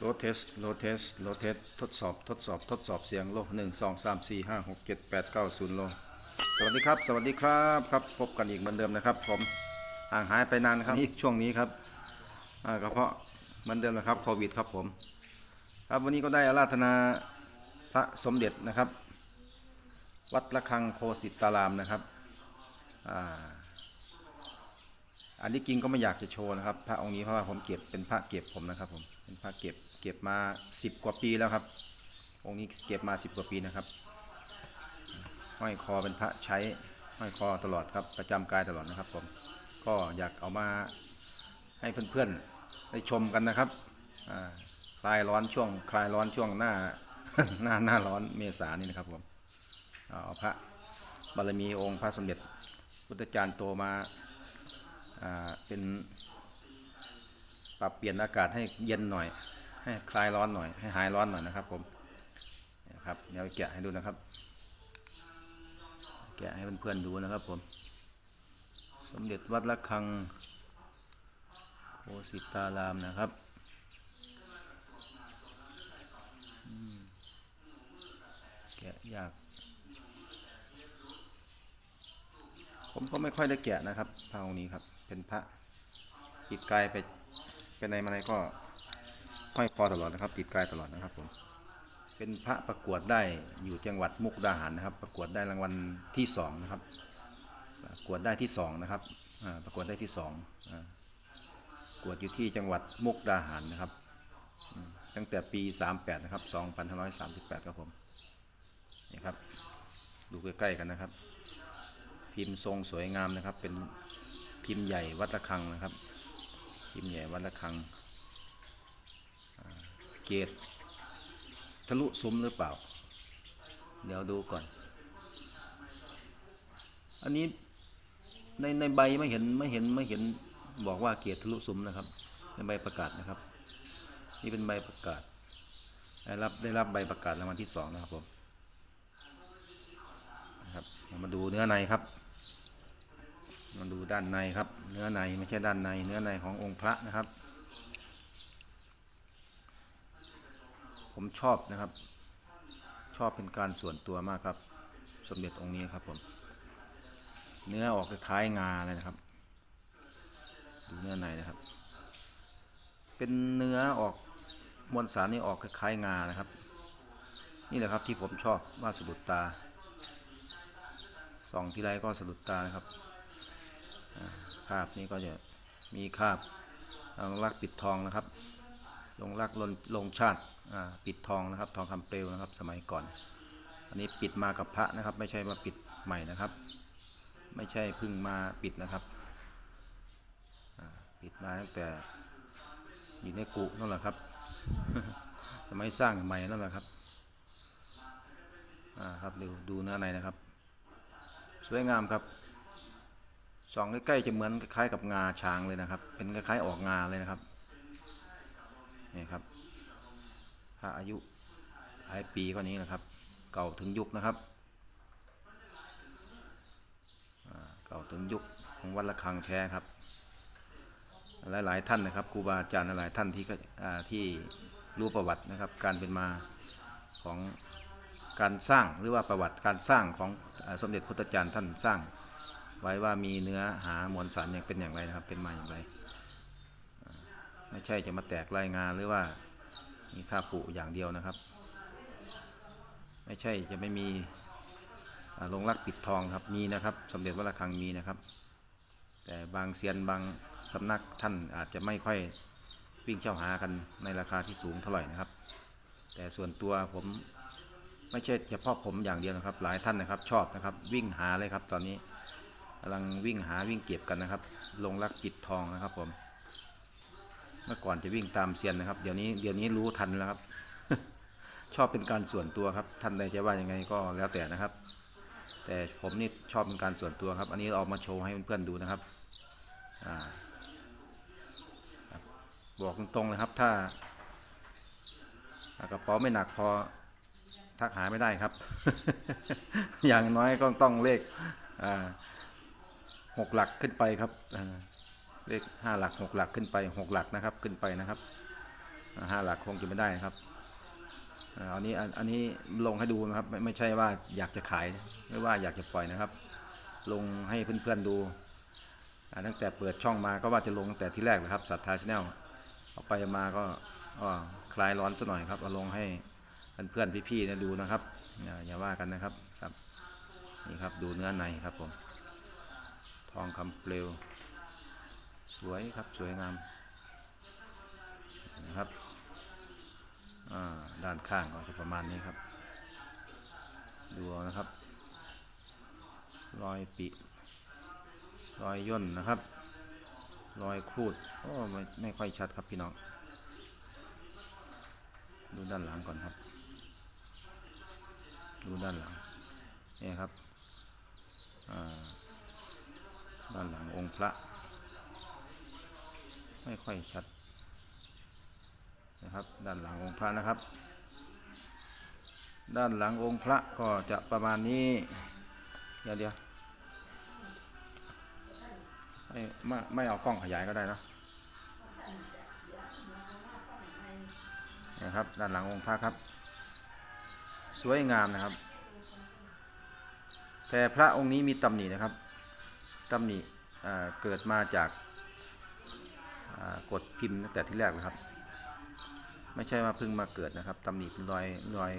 โลเทสโลเทสโลเทสทดสอบทดสอบทดสอบเสียงโลหนึ่งสองสามสี่ห้าหกเจ็ดแปดเก้าศูนย์โล สวัสดีครับ สวัสดีครับครับ พบกันอีกเหมือนเดิมนะครับ ผมห่างหายไปนานครับนี่ช่วงนี้ครับอ่าก็เพาะเหมือนเดิมนะครับโควิดครับผม ครับวันนี้ก็ได้อาราธนาพระสมเด็จนะครับ วัดระฆังโคสิตารามนะครับอ่า อันนี้กิงก็ไม่อยากจะโชว์นะครับ พระองค์นี้เพราะว่าผมเก็บเป็นพระเก็บผมนะครับผมเป็นพระเก็บเก็บมา 10 กว่าปีแล้วครับ องค์นี้เก็บมา 10 กว่าปีนะครับห้อยคอเป็นพระใช้ห้อยคอตลอดครับประจำกายตลอดนะครับผมก็อยากเอามาให้เพื่อนๆได้ชมกันนะครับคลายร้อนช่วง คลายร้อนช่วงหน้าหน้าหน้าร้อนเมษานี่นะครับผมเอาพระบารมีองค์พระสมเด็จพุทธจารย์โตมา เป็นปรับเปลี่ยนอากาศให้เย็นหน่อย ให้คลายร้อนหน่อย ให้หายร้อนหน่อยนะครับผมนะครับเดี๋ยวแกะให้ดูนะครับ แกะให้เพื่อนๆดูนะครับผม สมเด็จวัดระฆังโคสิตารามนะครับแกะยาก ผมก็ไม่ค่อยได้แกะนะครับพระองนี้ครับ เป็นพระติดกายไปไปในมาไหนก็ห้อยคอตลอดนะครับ ติดกายตลอดนะครับผมเป็นพระประกวดได้อยู่จังหวัดมุกดาหารนะครับ ประกวดได้รางวัลที่สองนะครับ ประกวดได้ที่สองนะครับประกวดได้ที่สองประกวดอยู่ที่จังหวัดมุกดาหารนะครับ ตั้งแต่ปี 38 นะครับ 2538 ครับผมนี่ครับดูใกล้ๆกันนะครับ พิมพ์ทรงสวยงามนะครับเป็น พิมพ์ใหญ่วัดระฆังนะครับ พิมพ์ใหญ่วัดระฆังเกตทะลุซุ้มหรือเปล่า เดี๋ยวดูก่อน อันนี้ในในใบไม่เห็นไม่เห็นไม่เห็นบอกว่าเกียรติทะลุซุ้มนะครับ ในใบประกาศนะครับ นี่เป็นใบประกาศ ได้รับได้รับใบประกาศรางวัลที่สองนะครับผมนะครับมาดูเนื้อในครับ มาดูด้านในครับ เนื้อในไม่ใช่ด้านใน เนื้อในขององค์พระนะครับ ผมชอบนะครับ ชอบเป็นการส่วนตัวมากครับ สมเด็จองค์นี้ครับผม เนื้อออกคล้ายงาเลยนะครับ ดูเนื้อในนะครับ เป็นเนื้อออกมวลสารนี่ออกคล้ายงานะครับ นี่แหละครับที่ผมชอบว่าสะดุดตาส่องที่ไรก็สะดุดตานะครับ ภาพนี้ก็จะมีคาบลงรักปิดทองนะครับ ลงรักลงลงชาติปิดทองนะครับ ทองคำเปลวนะครับ สมัยก่อน อันนี้ปิดมากับพระนะครับ ไม่ใช่มาปิดใหม่นะครับ ไม่ใช่พึ่งมาปิดนะครับปิดมาตั้งแต่อยู่ในกุนั่นแหละครับสมัยสร้างใหม่นั่นแหละครับอ่าครับดูดูเนื้อในนะครับ สวยงามครับ ส่องใกล้ๆจะเหมือนคล้ายกับงาช้างเลยนะครับ เป็นคล้ายๆออกงาเลยนะครับนี่ครับพระอายุหลายปีก็นี้นะครับ เก่าถึงยุคนะครับเก่าถึงยุคของวัดระฆังแท้ครับ หลายๆท่านนะครับครูบาอาจารย์หลายๆท่านที่ที่รู้ประวัตินะครับ การเป็นมาของการสร้างหรือว่าประวัติการสร้างของอสมเด็จพุทธจารย์ท่านสร้าง ไว้ว่ามีเนื้อหามวลสารอย่างเป็นอย่างไรนะครับ เป็นมาอย่างไร ไม่ใช่จะมาแตกรายงานหรือว่ามีค่าปุอย่างเดียวนะครับ ไม่ใช่จะไม่มีลงรักปิดทองครับมีนะครับ สมเด็จวัดระฆังมีนะครับ แต่บางเซียนบางสำนักท่านอาจจะไม่ค่อยวิ่งเช่าหากันในราคาที่สูงเท่าไหร่นะครับ แต่ส่วนตัวผมไม่ใช่เฉพาะผมอย่างเดียวนะครับ หลายท่านนะครับชอบนะครับ วิ่งหาเลยครับตอนนี้ กำลังวิ่งหาวิ่งเก็บกันนะครับ ลงรักปิดทองนะครับผม เมื่อก่อนจะวิ่งตามเซียนนะครับ เดี๋ยวนี้เดี๋ยวนี้รู้ทันแล้วครับ ชอบเป็นการส่วนตัวครับท่านใดจะว่ายังไงก็แล้วแต่นะครับ แต่ผมนี่ชอบเป็นการส่วนตัวครับ อันนี้เราเอามาโชว์ให้เพื่อนๆดูนะครับอ่าบอกตรงๆเลยครับ ถ้ากระเป๋าไม่หนักพอทักหาไม่ได้ครับ อย่างน้อยก็ต้องเลข หกหลักขึ้นไปครับเลขห้าหลักหกหลักขึ้นไปหกหลักนะครับขึ้นไปนะครับห้าหลักคงจะไม่ได้นะครับอ่าอันนี้อันนี้ลงให้ดูนะครับไม่ไม่ใช่ว่าอยากจะขายไม่ว่าอยากจะปล่อยนะครับ ลงให้เพื่อนๆดูตั้งแต่เปิดช่องมาก็ว่าจะลงแต่ที่แรกเลยครับศรัทธาชาแนลเอาไปมาก็คลายร้อนซะหน่อยครับเอาลงให้เพื่อนๆพี่ๆนี่ยดูนะครับอย่าว่ากันนะครับครับนี่ครับดูเนื้อในครับผม องคำเปลว สวยครับสวยงามนะครับด้านข้างก็จะประมาณนี้ครับ ดูนะครับ รอยปิรอยย่นนะครับ รอยครูดโอ้ไม่ไม่ค่อยชัดครับพี่น้อง ดูด้านหลังก่อนครับ ดูด้านหลังนี่ครับอ่า ด้านหลังองค์พระ ไม่ค่อยชัดนะครับ ด้านหลังองค์พระนะครับ ด้านหลังองค์พระก็จะประมาณนี้เดี๋ยวเดี๋ยวไม่ไม่ไม่เอากล้องขยายก็ได้นะนะครับ ด้านหลังองค์พระครับ สวยงามนะครับ แต่พระองค์นี้มีตำหนินะครับ ตำหนิเกิดมาจากกดพิมพ์ตั้งแต่ที่แรกนะครับ ไม่ใช่ว่าเพิ่งมาเกิดนะครับตำหนิเป็นรอยรอย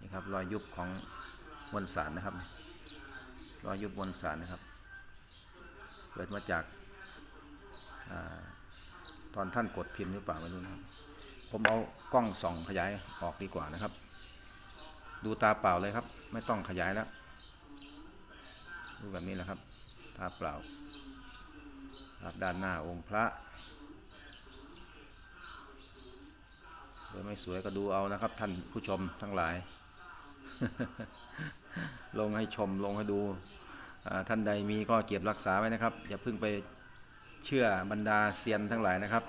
นี่ครับรอยยุบของมวลสารนะครับรอยยุบมวลสารนะครับ เกิดมาจากอาตอนท่านกดพิมพ์หรือเปล่าไม่รู้นะครับ ผมเอากล้องส่องขยายออกดีกว่านะครับ ดูตาเปล่าเลยครับ ไม่ต้องขยายแล้วดูแบบนี้แหละครับ ตาเปล่าครับด้านหน้าองค์พระสวยไม่สวยก็ดูเอานะครับ ท่านผู้ชมทั้งหลาย ลงให้ชมลงให้ดู ท่านใดมีก็เก็บรักษาไว้นะครับ อย่าเพิ่งไปเชื่อบรรดาเซียนทั้งหลายนะครับ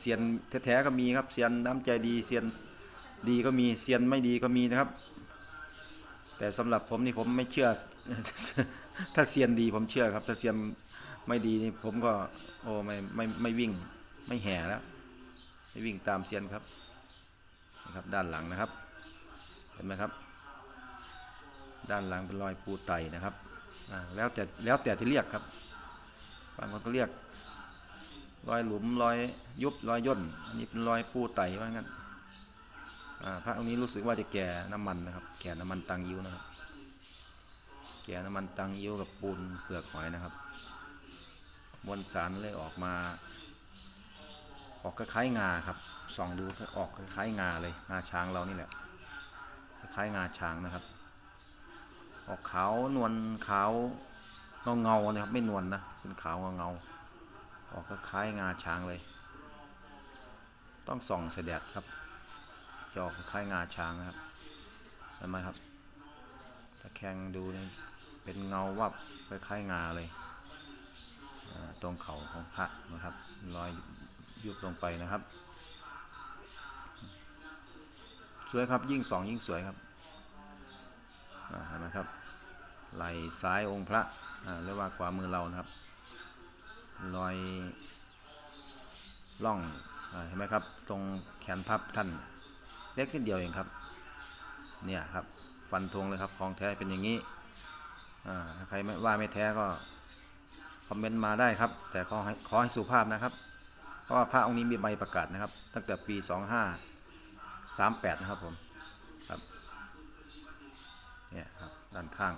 เซียนแท้ๆก็มีครับเซียนน้ำใจดีเซียนดีก็มีเซียนไม่ดีก็มีนะครับ แต่สำหรับผมนี่ผมไม่เชื่อ ถ้าเซียนดีผมเชื่อครับ ถ้าเซียนไม่ดีนี่ผมก็ โอ้ไม่ไม่ไม่วิ่งไม่แห่แล้วไม่วิ่งตามเซียนครับนะครับ ด้านหลังนะครับ เห็นไหมครับ ด้านหลังเป็นรอยปูไตนะครับแล้วแต่แล้วแต่ที่เรียกครับบางคนก็เรียกรอยหลุมรอยยุบรอยย่นอันนี้เป็นรอยปูไตว่างั้นอ่าพระองค์นี้รู้สึกว่าจะแก่น้ำมันนะครับ แก่น้ำมันตังยิ้วนะครับ แกน้ำมันตังยิ้วกับปูนเปลือกหอยนะครับมวลสารเลยออกมา ออกคล้ายๆงาครับส่องดูออกคล้ายๆงาเลยงาช้างเรานี่แหละคล้ายงาช้างนะครับ ออกขาวนวลขาวเงาเงาๆนะครับ ไม่นวลนะเป็นขาวเงาเงาออกคล้ายงาช้างเลย ต้องส่องเสด็จครับจะออกคล้ายงาช้างนะครับเห็นไหมครับตะแคงดูนี่ เป็นเงาวับคล้ายๆงาเลยตรงเขาของพระนะครับรอยยุบลงไปนะครับ สวยครับยิ่งสองยิ่งสวยครับเห็นไหมครับไหลซ้ายองค์พระอ่าหรือว่าขวามือเรานะครับรอยล่องอเห็นไหมครับ ตรงแขนพับท่านเล็กนิดเดียวเองครับ เนี่ยครับ ฟันธงเลยครับของแท้เป็นอย่างนี้ ใครไม่ว่าไม่แท้ก็คอมเมนต์มาได้ครับ แต่ขอให้ขอให้สุภาพนะครับ เพราะว่าพระองค์นี้มีใบประกาศนะครับ ตั้งแต่ปี 2538 นะครับผมครับเนี่ยครับด้านข้าง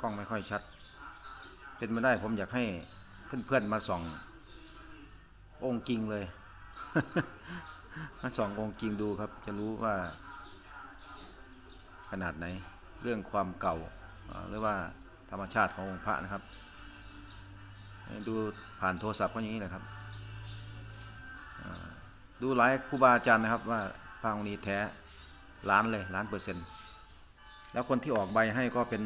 กล้องไม่ค่อยชัด เป็นไม่ได้ผมอยากให้เพื่อนๆมาส่ององค์จริงเลย มาส่ององค์จริงดูครับ จะรู้ว่าขนาดไหน เรื่องความเก่าหรือว่าธรรมชาติขององค์พระนะครับ ดูผ่านโทรศัพท์ก็อย่างนี้แหละครับดูหลายครูบาอาจารย์นะครับว่าพระองค์นี้แท้ล้านเลยล้านเปอร์เซ็นต์แล้วคนที่ออกใบให้ก็เป็น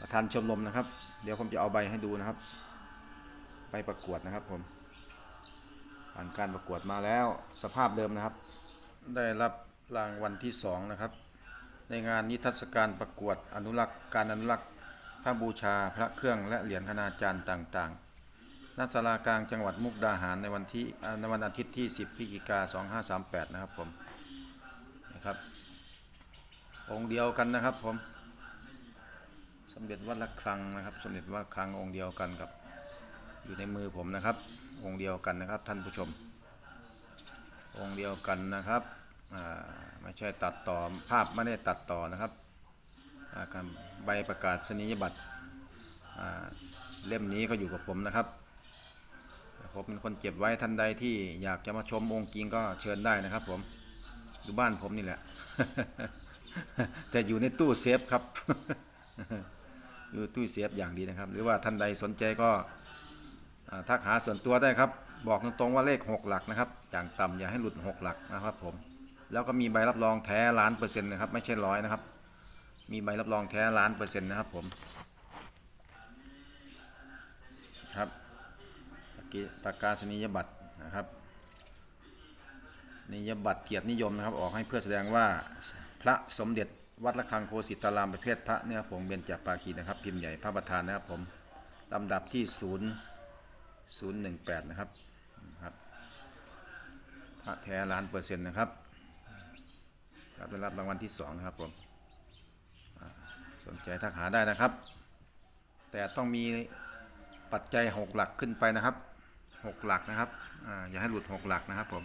ประธานชมรมนะครับ เดี๋ยวผมจะเอาใบให้ดูนะครับใบประกวดนะครับผมผ่านการประกวดมาแล้วสภาพเดิมนะครับ ได้รับรางวัลที่สองนะครับ ในงานนิทรรศการประกวดอนุรักษ์การอนุรักษ์พระบูชาพระเครื่องและเหรียญคณาจารย์ต่างๆณศาลากลางจังหวัดมุกดาหารในวันที่ในวันอาทิตย์ที่ 10พฤศจิกา2538 นะครับผมนะครับองค์เดียวกันนะครับผมสมเด็จวัดละครังนะครับ สมเด็จวัดครังองค์เดียวกันกับอยู่ในมือผมนะครับ องค์เดียวกันนะครับท่านผู้ชม องค์เดียวกันนะครับอ่า ไม่ใช่ตัดต่อภาพไม่ได้ตัดต่อนะครับอาการใบประกาศสนียบัตรเล่มนี้ก็อยู่กับผมนะครับผมเป็นคนเก็บไว้ท่านใดที่อยากจะมาชมองค์จริงก็เชิญได้นะครับ ผมอยู่บ้านผมนี่แหละ แต่อยู่ในตู้เซฟครับอยู่ตู้เซฟอย่างดีนะครับ หรือว่าท่านใดสนใจก็ทักหาส่วนตัวได้ครับ บอกตรงๆว่าเลข 6 หลักนะครับ อย่างต่ำอย่าให้หลุด 6 หลักนะครับผม แล้วก็มีใบรับรองแท้ล้านเปอร์เซ็นต์นะครับ ไม่ใช่ร้อยนะครับ มีใบรับรองแท้ล้านเปอร์เซ็นต์นะครับผมครับปากกิปากกาศนียบัตรนะครับนิยบัตรเกียรตินิยมนะครับ ออกให้เพื่อแสดงว่าพระสมเด็จวัดระฆังโคสิตารามประเภทพระเนื้อผงเบญจปาคีนะครับ พิมพ์ใหญ่พระประธานนะครับผมลำดับที่ 0 018 นะครับครับพระแท้ล้านเปอร์เซ็นต์นะครับ ครับได้รับรางวัลที่2นะครับผมสนใจทักหาได้นะครับ แต่ต้องมีปัจจัย6หลักขึ้นไปนะครับ6หลักนะครับออย่าให้หลุด6หลักนะครับผม